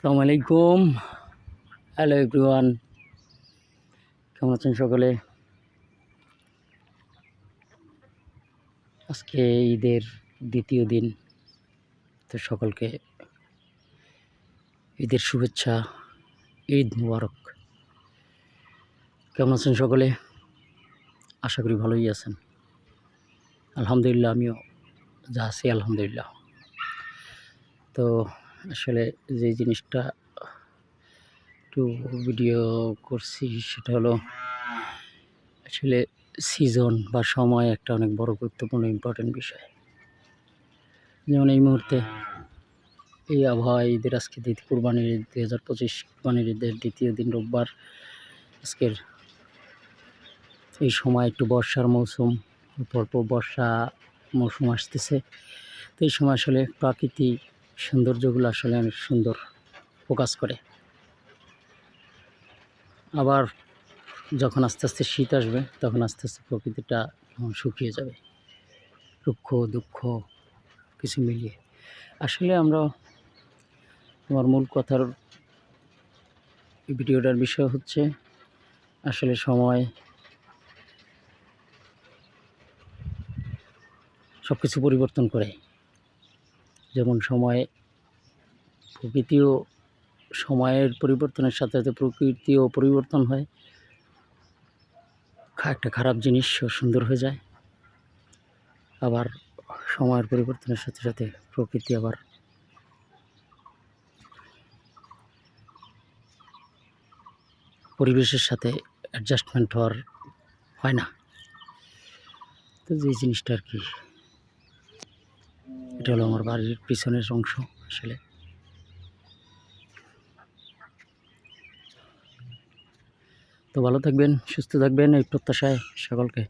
আসসালামু আলাইকুম। Hello everyone কেমন আছেন সকলে? আজকে ঈদের দ্বিতীয় দিন। তো সকলকে ঈদের শুভেচ্ছা, ঈদ মুবারক। কেমন আছেন সকলে? আশা করি ভালোই আছেন। আলহামদুলিল্লাহ, আমিও যা আছি, আলহামদুলিল্লাহ। তো আসলে যে জিনিসটা একটু ভিডিও করছি সেটা হলো, আসলে সিজন বা সময় একটা অনেক বড় গুরুত্বপূর্ণ ইম্পর্টেন্ট বিষয়। যেমন এই মুহূর্তে এই আবহাওয়া, ঈদের আজকে দ্বিতীয় কুরবানির ঈদ, দুই হাজার পঁচিশ কুরবানির ঈদের দ্বিতীয় দিন রোববার। আজকের এই সময় একটু বর্ষার মৌসুম পরপর বর্ষা মৌসুম আসতেছে। তো এই সময় আসলে প্রাকৃতিক সৌন্দর্যগুলো আসলে অনেক সুন্দর ফোকাস করে। আবার যখন আস্তে আস্তে শীত আসবে, তখন আস্তে আস্তে প্রকৃতিটা শুকিয়ে যাবে। দুঃখ দুঃখ কিছু মিলিয়ে। আসলে আমরা, আমার মূল কথার ভিডিওটার বিষয় হচ্ছে, আসলে সময় সব কিছু পরিবর্তন করে। যেমন সময় প্রকৃতিও সময়ের পরিবর্তনের সাথে সাথে প্রকৃতিও পরিবর্তন হয়। একটা খারাপ জিনিসও সুন্দর হয়ে যায়। আবার সময়ের পরিবর্তনের সাথে সাথে প্রকৃতি আবার পরিবেশের সাথে অ্যাডজাস্টমেন্ট হওয়ার হয় না। তো যে জিনিসটা আর কি, এটা হলো আমার বাড়ির পিছনের অংশ আসলে। তো ভালো থাকবেন, সুস্থ থাকবেন এই প্রত্যাশায় সকলকে।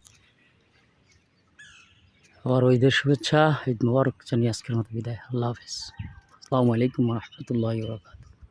আবার ঈদের শুভেচ্ছা, ঈদ মুবারক জানিয়ে আজকের মতো বিদায়। আল্লাহ হাফিজ। আসসালামু আলাইকুম রহমতুল্লাহ